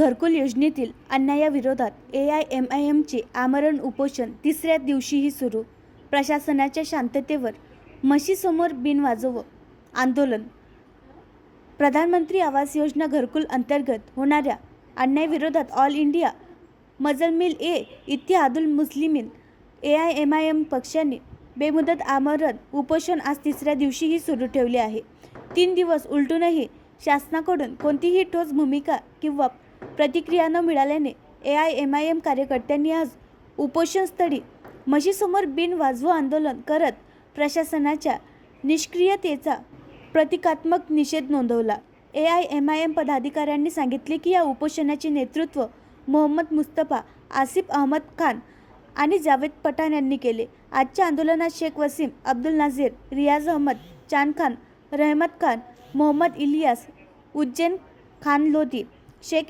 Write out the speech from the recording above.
घरकुल योजनेतील अन्यायाविरोधात ए आय एम आय एमचे आमरण उपोषण तिसऱ्या दिवशीही सुरू. प्रशासनाच्या शांततेवर म्हशीसमोर बिन वाजव आंदोलन. प्रधानमंत्री आवास योजना घरकुल अंतर्गत होणाऱ्या अन्यायाविरोधात all India Majlis e Ittehadul Muslimeen A I M I M पक्षाने बेमुदत आमरण उपोषण आज तिसऱ्या दिवशीही सुरू ठेवले आहे. तीन दिवस उलटूनही शासनाकडून कोणतीही ठोस भूमिका किंवा प्रतिक्रिया न मिळाल्याने A I M I M कार्यकर्त्यांनी आज उपोषणस्थळी म्हशीसमोर बिन वाजवू आंदोलन करत प्रशासनाच्या निष्क्रियतेचा प्रतिकात्मक निषेध नोंदवला. A I M I M पदाधिकाऱ्यांनी सांगितले की या उपोषणाचे नेतृत्व मोहम्मद मुस्तफा आसिफ अहमद खान आणि जावेद पठाण यांनी केले. आजच्या आंदोलनात शेख वसीम अब्दुल नाझीर रियाज अहमद चान खान रहमत खान मोहम्मद इलियास उज्जैन खान लोधी शेख